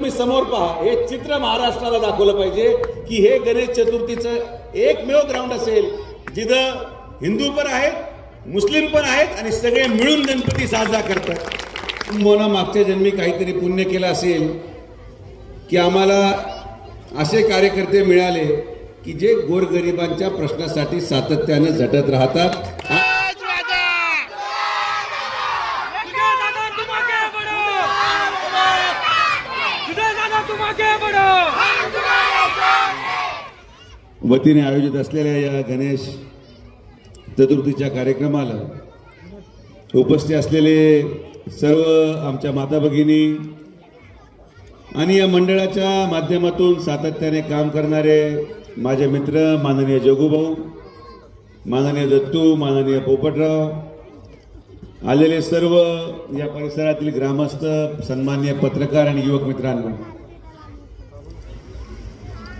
तुम्ही समोर पहा हे चित्र महाराष्ट्राला दाखवलं पाहिजे की हे गणेश चतुर्थीचं एकमेव ग्राउंड असेल जिथं हिंदू पण आहेत मुस्लिम पण आहेत आणि सगळे मिळून गणपती साजरा करतात. मोना मागच्या जन्मी काहीतरी पुण्य केलं असेल की आम्हाला असे कार्यकर्ते मिळाले की जे गोरगरिबांच्या प्रश्नासाठी सातत्यानं झटत राहतात सुजय दादा तुम आगे बढ़ो सुजय दादा तुम आगे बढ़ो वतीने आयोजित असलेल्या या गणेश चतुर्थीच्या कार्यक्रमाला उपस्थित असलेले सर्व आमच्या माता भगिनी आणि या मंडळाच्या माध्यमातून सातत्याने काम करणारे माझे मित्र माननीय जोगूभाऊ माननीय दत्तू माननीय पोपटराव आलेले सर्व या परिसरातील ग्रामस्थ सन्मान्य पत्रकार आणि युवक मित्रांनो.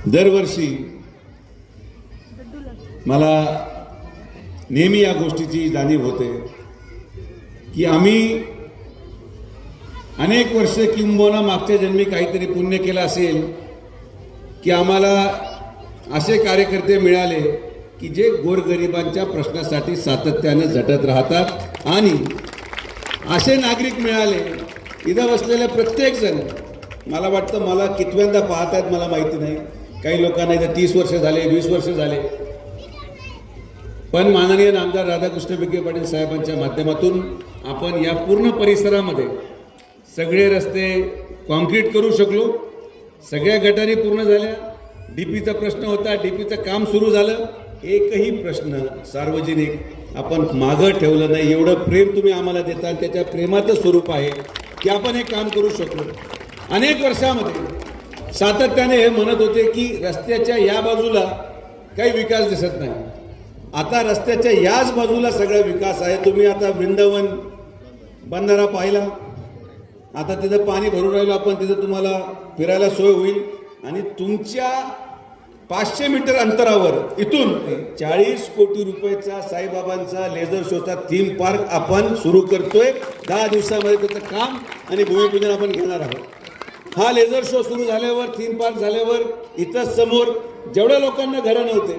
दरवर्षी मला नेहमी या गोष्टीची जाणीव होते की आम्ही अनेक वर्ष किंबोना मागच्या जन्मी काहीतरी पुण्य केलं असेल की आम्हाला असे कार्यकर्ते मिळाले की जे गोरगरिबांच्या प्रश्नासाठी सातत्यानं झटत राहतात आणि असे नागरिक मिळाले इथं बसलेले प्रत्येकजण मला वाटतं मला कितव्यांदा पाहत आहेत मला माहिती नाही. काही लोकांना इथं तीस वर्ष झाले वीस वर्ष झाले. पण माननीय नामदार राधाकृष्ण विखे पाटील साहेबांच्या माध्यमातून आपण या पूर्ण परिसरामध्ये सगळे रस्ते कॉन्क्रीट करू शकलो. सगळ्या गटारी पूर्ण झाल्या. डीपीचा प्रश्न होता डीपीचं काम सुरू झालं. एकही प्रश्न सार्वजनिक आपण मागं ठेवलं नाही. एवढं प्रेम तुम्ही आम्हाला देता त्याच्या प्रेमाचं स्वरूप आहे की आपण हे काम करू शकलो. अनेक वर्षामध्ये सातत्याने हे म्हणत होते की रस्त्याच्या या बाजूला काही विकास दिसत नाही. आता रस्त्याच्या याच बाजूला सगळा विकास आहे. तुम्ही आता वृंदावन बंधारा पाहिला. आता तिथं पाणी भरून राहिलं आपण तिथं तुम्हाला फिरायला सोय होईल. आणि तुमच्या पाचशे मीटर अंतरावर इथून चाळीस कोटी रुपयाचा साईबाबांचा लेझर शोचा थीम पार्क आपण सुरू करतोय. दहा दिवसामध्ये त्याचं काम आणि भूमिपूजन आपण घेणार आहोत. हा लेझर शो सुरू झाल्यावर थीम पार्क झाल्यावर इथं समोर जेवढ्या लोकांना घरं नव्हते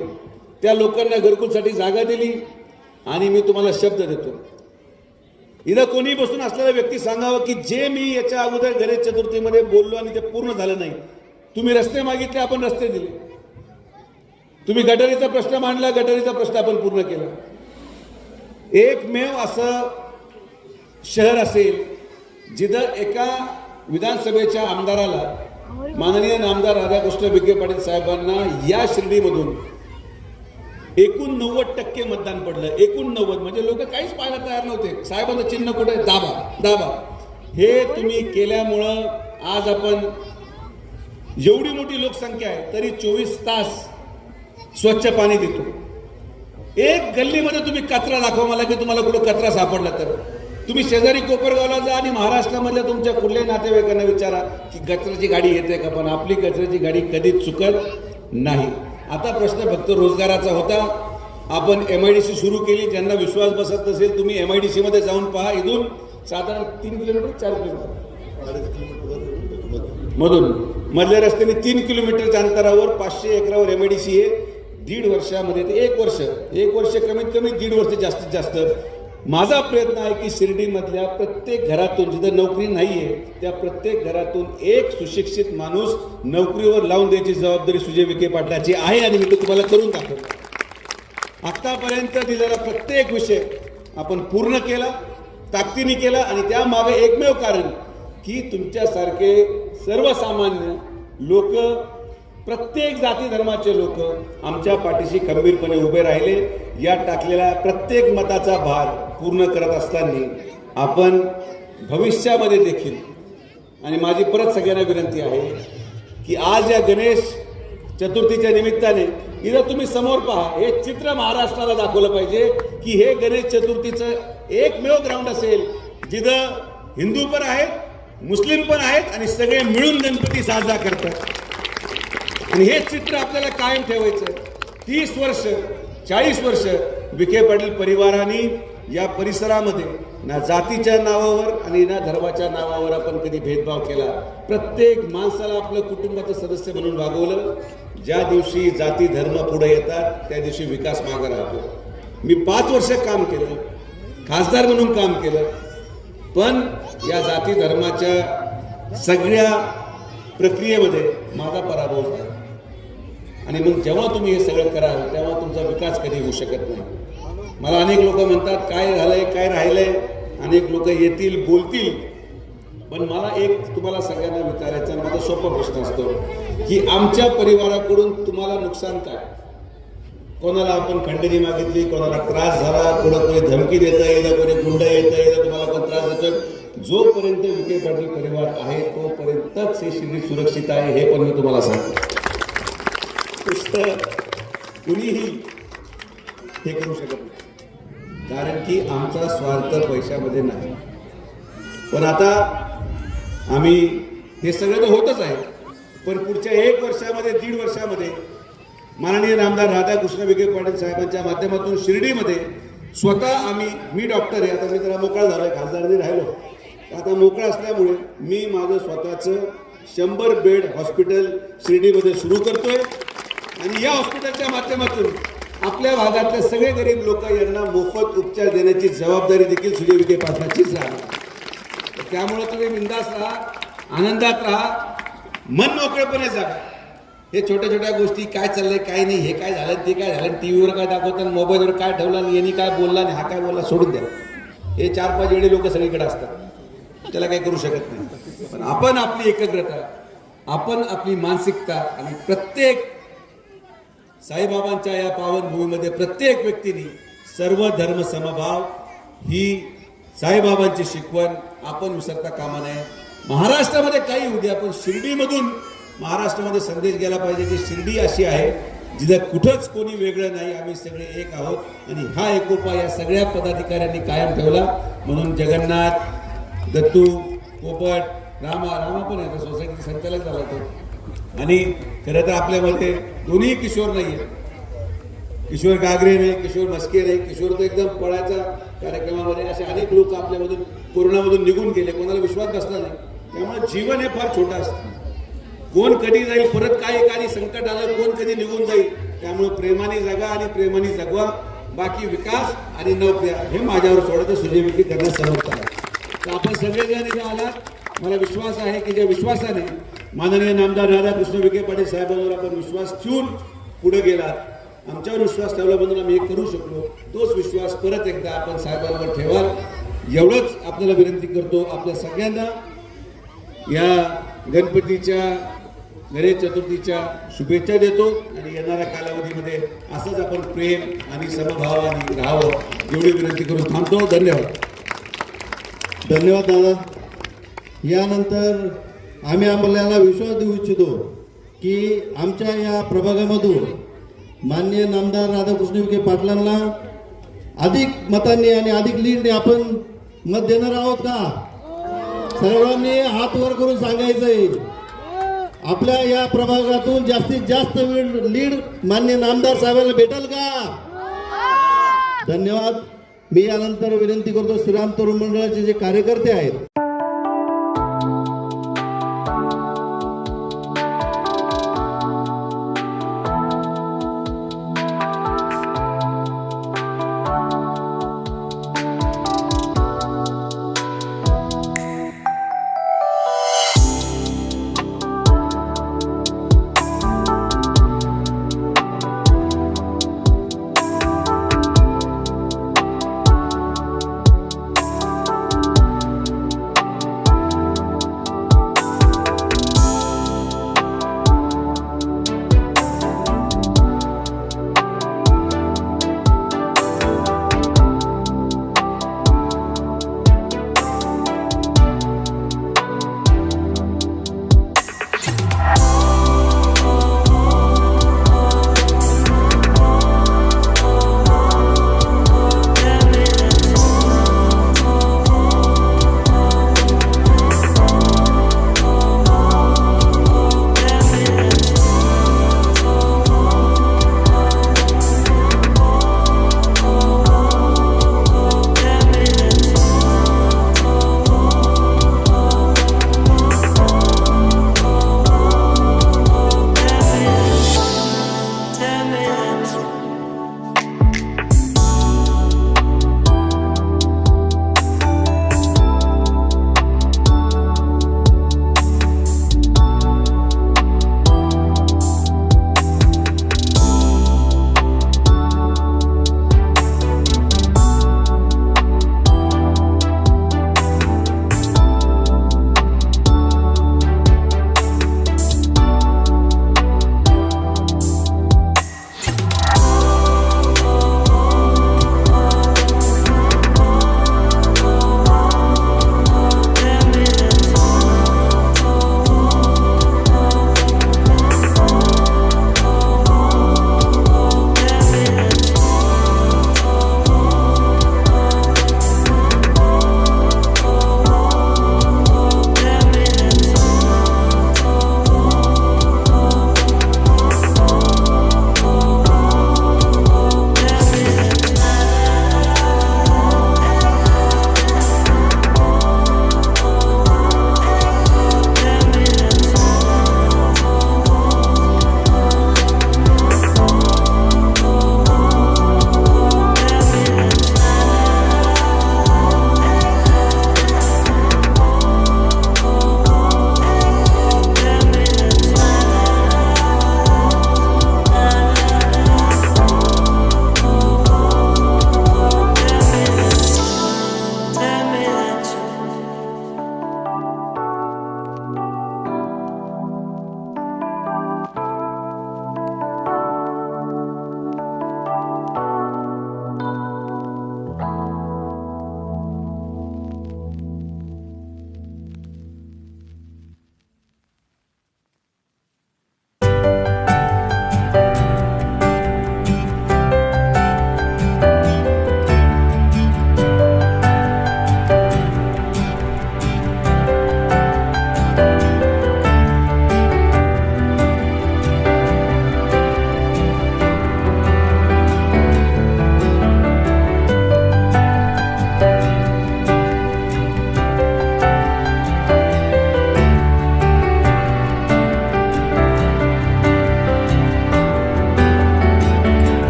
त्या लोकांना घरकुलसाठी जागा दिली आणि मी तुम्हाला शब्द देतो. इथं कोणी बसून असलेला व्यक्ती सांगावं की जे मी याच्या अगोदर गणेश चतुर्थीमध्ये बोललो आणि ते पूर्ण झालं नाही तुम्ही रस्ते मागितले आपण रस्ते दिले. तुम्ही गटारीचा प्रश्न मांडला गटारीचा प्रश्न आपण पूर्ण केला. एकमेव असं शहर असेल जिथं एका विधानसभेच्या आमदाराला माननीय नामदार राधाकृष्ण विखे पाटील साहेबांना या श्रेणीमधून एकूण नव्वद टक्के मतदान पडलं. एकूण नव्वद. म्हणजे लोक काहीच पाहायला तयार नव्हते. साहेबांचं चिन्ह कुठे? दाबा. दाबा. हे तुम्ही केल्यामुळं आज आपण एवढी मोठी लोकसंख्या आहे तरी चोवीस तास स्वच्छ पाणी देतो. एक गल्लीमध्ये तुम्ही कचरा दाखवा मला की तुम्हाला कुठं कचरा सापडला तर. तुम्ही शेजारी कोपरगावला जा आणि महाराष्ट्रामधल्या तुमच्या कुठल्याही नातेवाईकांना विचारा की कचऱ्याची गाडी येते का पण आपली कचऱ्याची गाडी कधीच चुकत नाही. आता प्रश्न फक्त रोजगाराचा होता. आपण एम आय डी सी सुरू केली. ज्यांना विश्वास बसत नसेल तुम्ही एम आय डी सीमध्ये जाऊन पहा इथून. साधारण तीन किलोमीटर चार किलोमीटर. मधून. मधल्या रस्त्याने तीन किलोमीटरच्या अंतरावर पाचशे एकरावर एम आय डी सी आहे दीड वर्षामध्ये ते एक वर्ष एक वर्ष कमीत कमी दीड वर्ष जास्तीत जास्त माझा प्रयत्न आहे की शिर्डीमधल्या प्रत्येक घरातून जिथं नोकरी नाही आहे त्या प्रत्येक घरातून एक सुशिक्षित माणूस नोकरीवर लावून द्यायची जबाबदारी सुजय विखे पाटलाची आहे आणि मी तो तुम्हाला करून दाखवतो. आत्तापर्यंत दिलेला प्रत्येक विषय आपण पूर्ण केला ताकदीने केला आणि त्यामागे एकमेव कारण की तुमच्यासारखे सर्वसामान्य लोक प्रत्येक जाती धर्माचे लोक आमच्या पाठीशी खंबीरपणे उभे राहिले. या टाकलेला प्रत्येक मताचा भार पूर्ण करत असताना आपण भविष्यामध्ये देखील आणि माझी परत सगळ्यांना विनंती आहे की आज या गणेश चतुर्थीच्या निमित्ताने इथं तुम्ही समोर पहा हे चित्र महाराष्ट्राला दाखवलं पाहिजे की हे गणेश चतुर्थीचं एकमेव ग्राउंड असेल जिथं हिंदू पण आहेत मुस्लिम पण आहेत आणि सगळे मिळून गणपती साजरा करतात. आणि हे चित्र आपल्याला कायम ठेवायचं तीस वर्ष चाळीस वर्ष विखे पाटील परिवाराने या परिसरामध्ये ना जातीच्या नावावर आणि ना धर्माच्या नावावर आपण कधी भेदभाव केला. प्रत्येक माणसाला आपलं कुटुंबाचं सदस्य म्हणून वागवलं. ज्या दिवशी जाती धर्म पुढे येतात त्या दिवशी विकास मागे राहतो. मी पाच वर्ष काम केलं. खासदार म्हणून काम केलं. पण या जाती धर्माच्या सगळ्या प्रक्रियेमध्ये माझा पराभव झाला. आणि मग जेव्हा तुम्ही हे सगळं कराल तेव्हा तुमचा विकास कधी होऊ शकत नाही. मला अनेक लोक म्हणतात काय झालंय काय राहिलंय? अनेक लोक येतील बोलतील. पण मला एक तुम्हाला सगळ्यांना विचारायचा माझा सोपा प्रश्न असतो की आमच्या परिवाराकडून तुम्हाला नुकसान काय? कोणाला आपण खंडणी मागितली कोणाला त्रास झाला कोणा कोणी धमकी देता येईल कोणी गुंड येता येईल तुम्हाला पण त्रास देतोय? जोपर्यंत विखे पाटील परिवार आहे तोपर्यंतच हे शिबिर सुरक्षित आहे हे पण मी तुम्हाला सांगतो. तर कुणीही हे करू शकत नाही. कारण की आमचा स्वार्थ पैशामध्ये नाही. पण आता आम्ही हे सगळं तर होतच आहे. पण पुढच्या एक वर्षामध्ये दीड वर्षामध्ये माननीय नामदार राधाकृष्ण विखे पाटील साहेबांच्या माध्यमातून शिर्डीमध्ये स्वतः आम्ही मी डॉक्टर आहे. आता मी जरा मोकळा झालो आहे खासदारने राहिलो तर आता मोकळा असल्यामुळे मी माझं स्वतःचं शंभर बेड हॉस्पिटल शिर्डीमध्ये सुरू करतोय. आणि या हॉस्पिटलच्या माध्यमातून आपल्या भागातले सगळे गरीब लोक यांना मोफत उपचार देण्याची जबाबदारी देखील सुजय विखे पाटलाचीच राहणार. तर त्यामुळे तुम्ही बिंदास राहा आनंदात राहा मन मोकळेपणे जागा. हे छोट्या छोट्या गोष्टी काय चाललंय काय नाही हे काय झालं ते काय झालं टी व्हीवर काय दाखवतात मोबाईलवर काय ठेवलं आणि यांनी काय बोलला आणि हा काय बोलला सोडून द्या. हे चार पाच वेळे लोक सगळीकडे असतात. त्याला काही करू शकत नाही. पण आपण आपली एकाग्रता आपण आपली मानसिकता आणि प्रत्येक साईबाबांच्या या पावनभूमीमध्ये प्रत्येक व्यक्तीने सर्व धर्म समभाव ही साईबाबांची शिकवण आपण विसरता कामा नये. महाराष्ट्रामध्ये काही होऊ द्या पण शिर्डीमधून महाराष्ट्रामध्ये संदेश गेला पाहिजे की शिर्डी अशी आहे जिथं कुठंच कोणी वेगळं नाही आम्ही सगळे एक आहोत आणि हा एकोपा या सगळ्या पदाधिकाऱ्यांनी कायम ठेवला. म्हणून जगन्नाथ दत्तू पोपट रामा रामा पण आहे सोसायटीचे सोसायटी संचालक झाला तो आणि खरं तर आपल्यामध्ये दोन्ही किशोर नाही आहेत किशोर गागरे नाही किशोर मस्के नाही किशोर तर एकदम पळायचा कार्यक्रमामध्ये असे अनेक लोक आपल्यामधून कोरोनामधून निघून गेले कोणाला विश्वास बसला नाही. त्यामुळे जीवन हे फार छोटं असतं. कोण कधी जाईल परत काय एखादी संकट आलं कोण कधी निघून जाईल त्यामुळे प्रेमाने जगा आणि प्रेमाने जगवा. बाकी विकास आणि नवक्रिया हे माझ्यावर सोडत सुजय करण्यास समर्थ आहे तर आपण सगळेजण इथे आलात. मला विश्वास आहे की ज्या विश्वासाने माननीय नामदार राधाकृष्ण विखे पाटील साहेबांवर आपण विश्वास ठेवून पुढे गेला आमच्यावर विश्वास ठेवल्याबद्दल आम्ही हे करू शकलो. तोच विश्वास परत एकदा आपण साहेबांवर ठेवाल. एवढंच आपल्याला विनंती करतो आपल्या सगळ्यांना. या गणपतीच्या गणेश चतुर्थीच्या शुभेच्छा देतो आणि येणाऱ्या कालावधीमध्ये असंच आपण प्रेम आणि समभावाने राहावं एवढी विनंती करून थांबतो. धन्यवाद. धन्यवाद दादा. यानंतर आम्ही आपल्याला विश्वास देऊ इच्छितो की आमच्या या प्रभागामधून माननीय नामदार राधाकृष्ण विखे पाटलांना अधिक मतांनी आणि अधिक लीडने आपण मत देणार आहोत का? सर्वांनी हात वर करून सांगायचंय. आपल्या या प्रभागातून जास्तीत जास्त लीड लीड मान्य नामदार साहेबांना भेटेल का? धन्यवाद. मी यानंतर विनंती करतो श्रीराम तरुण मंडळाचे जे कार्यकर्ते आहेत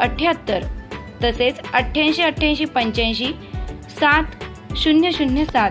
अठ्ठ्याहत्तर तसेच अठ्ठ्याऐंशी अठ्ठ्याऐंशी पंच्याऐंशी सात शून्य शून्य सात.